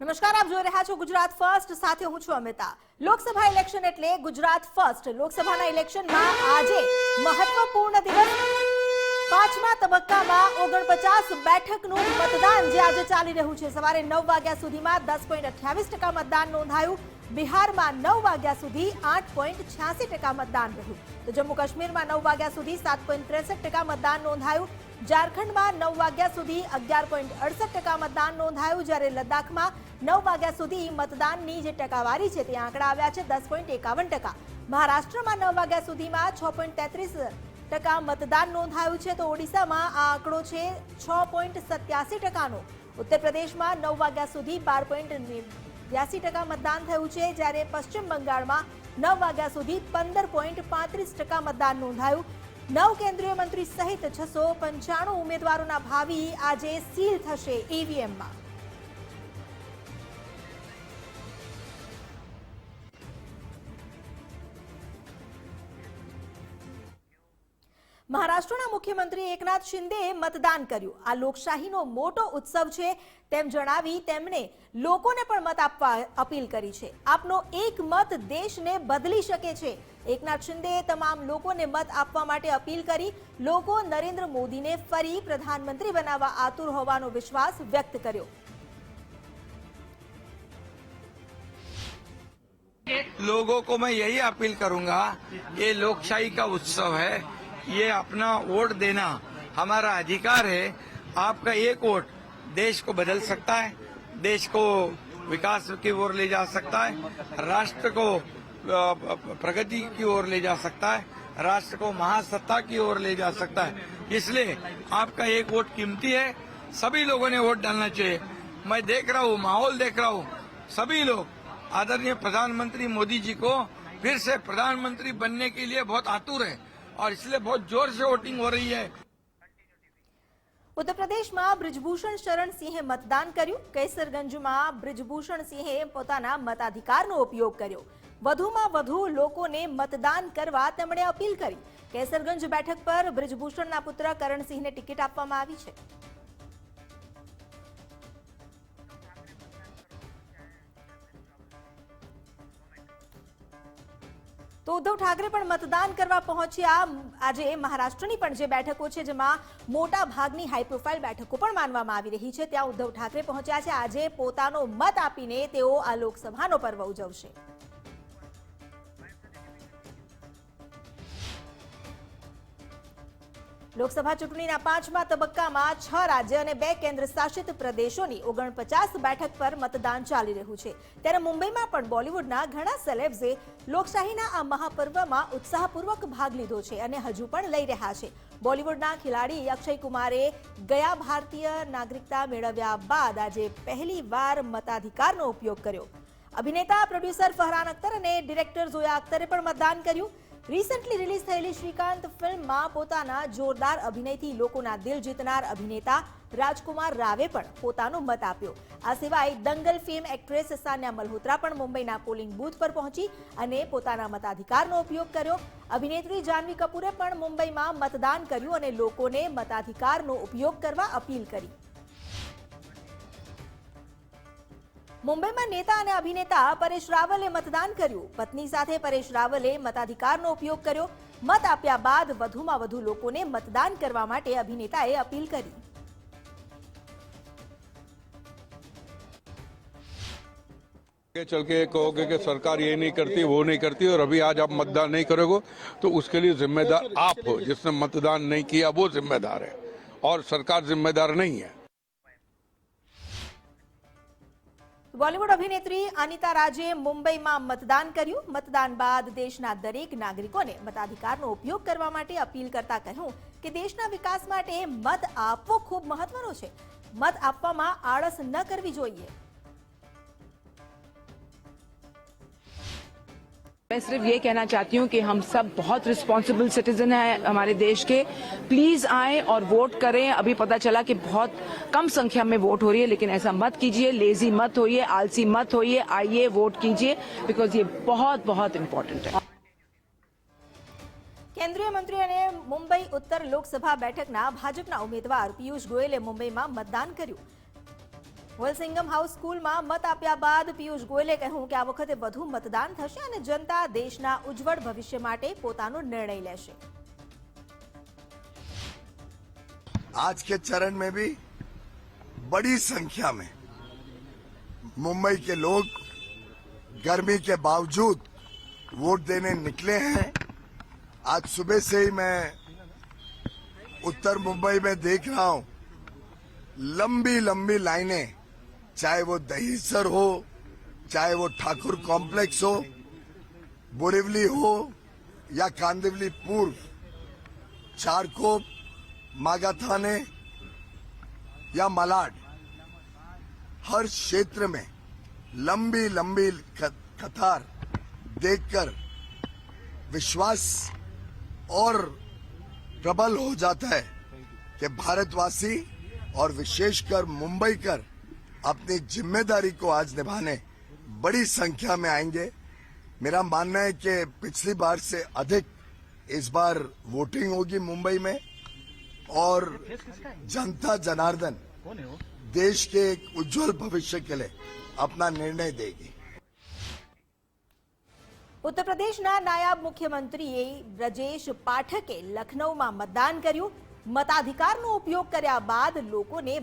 નમસ્કાર આપ જોઈ રહ્યા છો ગુજરાત ફર્સ્ટ સાથે હું છું અમિતા લોકસભા ઇલેક્શન એટલે ગુજરાત ફર્સ્ટ લોકસભાના ઇલેક્શનમાં આજે મહત્વપૂર્ણ દિવસ પાંચમા તબક્કામાં ઓગણપચાસ બેઠકનું મતદાન જે આજે ચાલી રહ્યું છે સવારે નવ વાગ્યા સુધીમાં દસ પોઈન્ટ અઠ્યાવીસ ટકા મતદાન નોંધાયું બિહારમાં નવ વાગ્યા સુધી આઠ પોઈન્ટ છ્યાસી ટકા મતદાન રહ્યું તો જમ્મુ કાશ્મીરમાં નવ વાગ્યા સુધી સાત પોઈન્ટ ત્રેસઠ ટકા મતદાન નોંધાયું ઝારખંડમાં નવ વાગ્યા સુધી અગિયાર પોઈન્ટ અડસઠ ટકા મતદાન નોંધાયું જ્યારે લદ્દાખમાં નવ વાગ્યા સુધી મતદાનની જે ટકાવારી છે તે આંકડા આવ્યા છે દસ પોઈન્ટ એકાવન ટકા મહારાષ્ટ્રમાં નવ વાગ્યા સુધીમાં છ પોઈન્ટ તેત્રીસ ટકા મતદાન નોંધાયું છે તો ઓડિશામાં આ આંકડો છે છ પોઈન્ટ સત્યાસી ટકાનો ઉત્તર પ્રદેશમાં નવ વાગ્યા સુધી બાર પોઈન્ટ બ્યાસી ટકા મતદાન થયું છે જ્યારે પશ્ચિમ બંગાળમાં નવ વાગ્યા સુધી પંદર પોઈન્ટ પાંત્રીસ ટકા મતદાન નોંધાયું નવ કેન્દ્રીય મંત્રી સહિત છસો પંચાણું ઉમેદવારોના ભાવિ આજે સીલ થશે ઈવીએમમાં મહારાષ્ટ્રના મુખ્યમંત્રી એકનાથ શિંદેએ મતદાન કર્યું આ લોકશાહીનો મોટો ઉત્સવ છે તેમ જણાવી તેમણે લોકોને પણ મત આપવા અપીલ કરી છે આપનો એક મત દેશને બદલી શકે છે એકનાથ શિંદેએ તમામ લોકોને મત આપવા માટે અપીલ કરી લોકો નરેન્દ્ર મોદીને ફરી પ્રધાનમંત્રી બનાવવા આતુર હોવાનો વિશ્વાસ વ્યક્ત કર્યો લોકો કો મેં યહી અપીલ કરૂંગા કે લોકશાહી કા ઉત્સવ હૈ ये अपना वोट देना हमारा अधिकार है आपका एक वोट देश को बदल सकता है देश को विकास की ओर ले जा सकता है राष्ट्र को प्रगति की ओर ले जा सकता है राष्ट्र को महासत्ता की ओर ले जा सकता है इसलिए आपका एक वोट कीमती है सभी लोगों ने वोट डालना चाहिए मैं देख रहा हूँ माहौल देख रहा हूँ सभी लोग आदरणीय प्रधानमंत्री मोदी जी को फिर से प्रधानमंत्री बनने के लिए बहुत आतुर है और इसलिए बहुत जोर से वोटिंग हो रही है ઉત્તર પ્રદેશમાં બ્રિજભૂષણ શરણ સિંહે મતદાન કર્યું કેસરગંજમાં બ્રિજભૂષણ સિંહે પોતાના મતાધિકારનો ઉપયોગ કર્યો વધુમાં વધુ લોકોને મતદાન કરવા તેમણે અપીલ કરી કેસરગંજ બેઠક પર બ્રિજભૂષણના પુત્ર કરણસિંહને ટિકિટ આપવામાં આવી છે તો ઉદ્ધવ ઠાકરે પણ મતદાન કરવા પહોંચ્યા આજે મહારાષ્ટ્રની પણ જે બેઠકો છે જેમાં મોટા ભાગની હાઈ પ્રોફાઇલ બેઠકો પણ માનવામાં આવી રહી છે ત્યાં ઉદ્ધવ ઠાકરે પહોંચ્યા છે આજે પોતાનો મત આપીને તેઓ આ લોકસભાનો પર્વ ઉજવશે લોકસભા ચૂંટણીના પાંચમા તબક્કામાં છ રાજ્ય અને બે કેન્દ્ર શાસિત પ્રદેશોની ઓગણપચાસ બેઠક પર મતદાન ચાલી રહ્યું છે ત્યારે મુંબઈમાં પણ બોલિવૂડના ઘણા સેલેબ્સે લોકશાહીના આ મહાપર્વમાં ઉત્સાહપૂર્વક ભાગ લીધો છે અને હજુ પણ લઈ રહ્યા છે બોલિવૂડના ખેલાડી અક્ષય કુમારે ગયા ભારતીય નાગરિકતા મેળવ્યા બાદ આજે પહેલી વાર મતાધિકારનો ઉપયોગ કર્યો અભિનેતા પ્રોડ્યુસર ફહરાન અખ્તર અને ડિરેક્ટર જોયા અખ્તરે પણ મતદાન કર્યું રિસેન્ટલી રિલીઝ થયેલી શ્રીકાંત ફિલ્મમાં પોતાના જોરદાર અભિનયથી લોકોના દિલ જીતનાર અભિનેતા રાજકુમાર રાવે પણ પોતાનો મત આપ્યો આ સિવાય દંગલ ફિલ્મ એક્ટ્રેસ સાન્યા મલ્હોત્રા પણ મુંબઈના પોલિંગ બૂથ પર પહોંચી અને પોતાના મતાધિકારનો ઉપયોગ કર્યો અભિનેત્રી જાનવી કપૂરે પણ મુંબઈમાં મતદાન કર્યું અને લોકોને મતાધિકારનો ઉપયોગ કરવા અપીલ કરી મુંબઈમાં નેતા અને અભિનેતા પરેશ રાવલે મતદાન કર્યું પત્ની સાથે પરેશ રાવલે મતાધિકારનો ઉપયોગ કર્યો મત આપ્યા બાદ વધુમાં વધુ લોકોને મતદાન કરવા માટે અભિનેતાએ અપીલ કરી आगे चल के कहोगे कि सरकार ये नहीं करती वो नहीं करती और अभी आज आप मतदान नहीं करोगे तो उसके लिए जिम्मेदार आप हो जिसने मतदान नहीं किया वो जिम्मेदार है और सरकार जिम्मेदार नहीं है બોલિવૂડ અભિનેત્રી અનિતા રાજે મુંબઈમાં મતદાન કર્યું મતદાન બાદ દેશના દરેક નાગરિકોને મતાધિકારનો ઉપયોગ કરવા માટે અપીલ કરતા કહ્યું કે દેશના વિકાસ માટે મત આપવો ખૂબ મહત્વનો છે મત આપવામાં આળસ ન કરવી જોઈએ मैं सिर्फ ये कहना चाहती हूँ कि हम सब बहुत रिस्पॉन्सिबल सिटीजन हैं हमारे देश के प्लीज आए और वोट करें अभी पता चला कि बहुत कम संख्या में वोट हो रही है लेकिन ऐसा मत कीजिए लेजी मत होइए आलसी मत होइए आइए वोट कीजिए बिकॉज ये बहुत बहुत इम्पोर्टेंट है केंद्रीय ने मुंबई उत्तर लोकसभा बैठक લોકસભા भाजपा उम्मीदवार पीयूष गोयले मुंबई में मतदान कर વેલસિંગમ હાઉસ સ્કૂલમાં મત આપ્યા બાદ પિયુષ ગોયલે કહ્યું કે આ વખતે વધુ મતદાન થશે અને જનતા દેશના ઉજ્જવળ ભવિષ્ય માટે પોતાનો નિર્ણય લેશે आज के चरण में भी बड़ी संख्या में मुंबई के लोग गर्मी के बावजूद वोट देने निकले हैं आज सुबह से ही मैं उत्तर मुंबई में देख रहा हूं लंबी लंबी लाइनें चाहे वो दहीसर हो चाहे वो ठाकुर कॉम्प्लेक्स हो बोरेवली हो या कांदिवली पूर्व चारकोप मागा थाने या मलाड हर क्षेत्र में लंबी लंबी कतार देखकर विश्वास और प्रबल हो जाता है कि भारतवासी और विशेषकर मुंबई कर अपनी जिम्मेदारी को आज निभाने बड़ी संख्या में आएंगे मेरा मानना है कि पिछली बार से अधिक इस बार वोटिंग होगी मुंबई में और जनता जनार्दन देश के एक उज्जवल भविष्य के लिए अपना निर्णय देगी उत्तर प्रदेश नायब मुख्यमंत्री ब्रजेश पाठके लखनऊ में मतदान करू मताधिकार नो उपयोग कर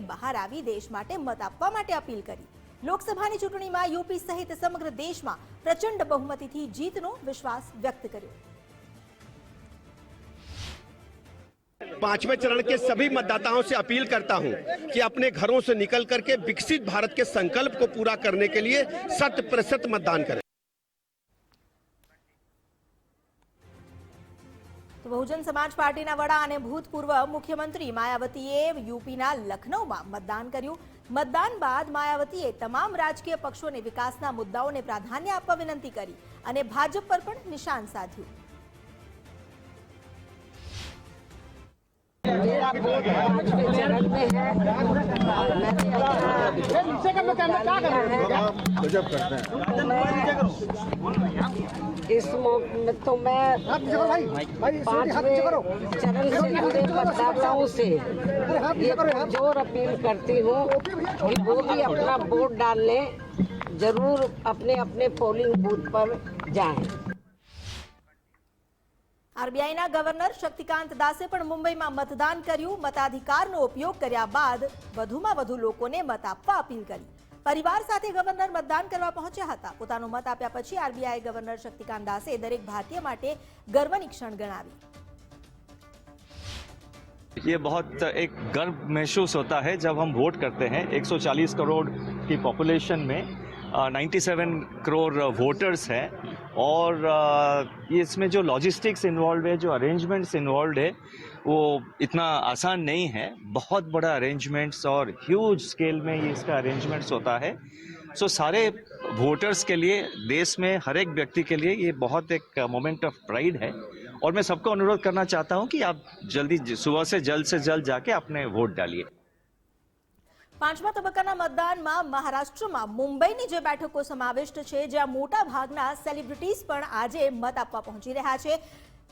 बहार आ देश मत आप अपील कर लोकसभा चूंटी में यूपी सहित समग्र देश में प्रचंड बहुमती थी जीत नो विश्वास व्यक्त कर पांचवे चरण के सभी मतदाताओं से अपील करता हूं कि अपने घरों से निकल करके विकसित भारत के संकल्प को पूरा करने के लिए शत प्रतिशत मतदान करें બહુજન સમાજ પાર્ટીના વડા અને ભૂતપૂર્વ મુખ્યમંત્રી માયાવતીએ યુપીના લખનૌમાં મતદાન કર્યું મતદાન બાદ માયાવતીએ તમામ રાજકીય પક્ષોને વિકાસના મુદ્દાઓને પ્રાધાન્ય આપવા વિનંતી કરી અને ભાજપ પર પણ નિશાન સાધ્યું इस तो मैं चरण से मतदाताओं जोर अपील करती हूँ कि वो भी अपना वोट डालने जरूर अपने अपने पोलिंग बूथ पर जाएं। आरबीआई ના ગવર્નર શક્તિકાંત દાસે પણ મુંબઈમાં મતદાન કર્યું મત અધિકારનો ઉપયોગ કર્યા બાદ વધુમાં વધુ લોકોએ મત આપાપીલ કરી પરિવાર સાથે ગવર્નર મતદાન કરવા પહોંચ્યા હતા પોતાનો મત આપ્યા પછી आरबीआई ગવર્નર શક્તિકાંત દાસે દરેક ભારતીય માટે ગર્વની ક્ષણ ગણાવી જે બહુત એક ગર્વ મેશ્યોસ હોતા હે જબ હમ વોટ કરતે હે 140 કરોડ કે પોપ્યુલેશન મે 97 કરોડ વોટર્સ હે और इसमें जो लॉजिस्टिक्स इन्वॉल्व है जो अरेंजमेंट्स इन्वॉल्व है वो इतना आसान नहीं है बहुत बड़ा अरेंजमेंट्स और ह्यूज स्केल में ये इसका अरेंजमेंट्स होता है सो so, सारे वोटर्स के लिए देश में हर एक व्यक्ति के लिए ये बहुत एक मोमेंट ऑफ प्राइड है और मैं सबको अनुरोध करना चाहता हूँ कि आप जल्दी सुबह से जल्द से जल्द जाके अपने वोट डालिए પાંચમા તબક્કાના મતદાનમાં મહારાષ્ટ્રમાં મુંબઈની જે બેઠકો સમાવિષ્ટ છે જ્યાં મોટા ભાગના સેલિબ્રિટીઝ પણ આજે મત આપવા પહોંચી રહ્યા છે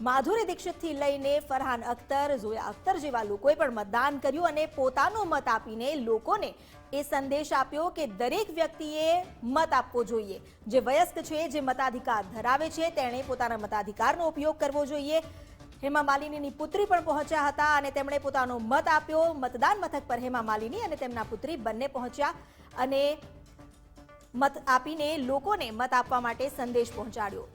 માધુરી દીક્ષિતથી લઈને ફરહાન અખ્તર ઝોયા અખ્તર જેવા લોકોએ પણ મતદાન કર્યું અને પોતાનો મત આપીને લોકોને એ સંદેશ આપ્યો કે દરેક વ્યક્તિએ મત આપવો જોઈએ જે વયસ્ક છે જે મતાધિકાર ધરાવે છે તેણે પોતાના મતાધિકારનો ઉપયોગ કરવો જોઈએ હેમા માલિનીની પુત્રી પણ પહોંચ્યા હતા અને તેમણે પોતાનો મત આપ્યો મતદાન મથક પર હેમા માલિની અને તેમના પુત્રી બંને પહોંચ્યા અને મત આપીને લોકોને મત આપવા માટે સંદેશ પહોંચાડ્યો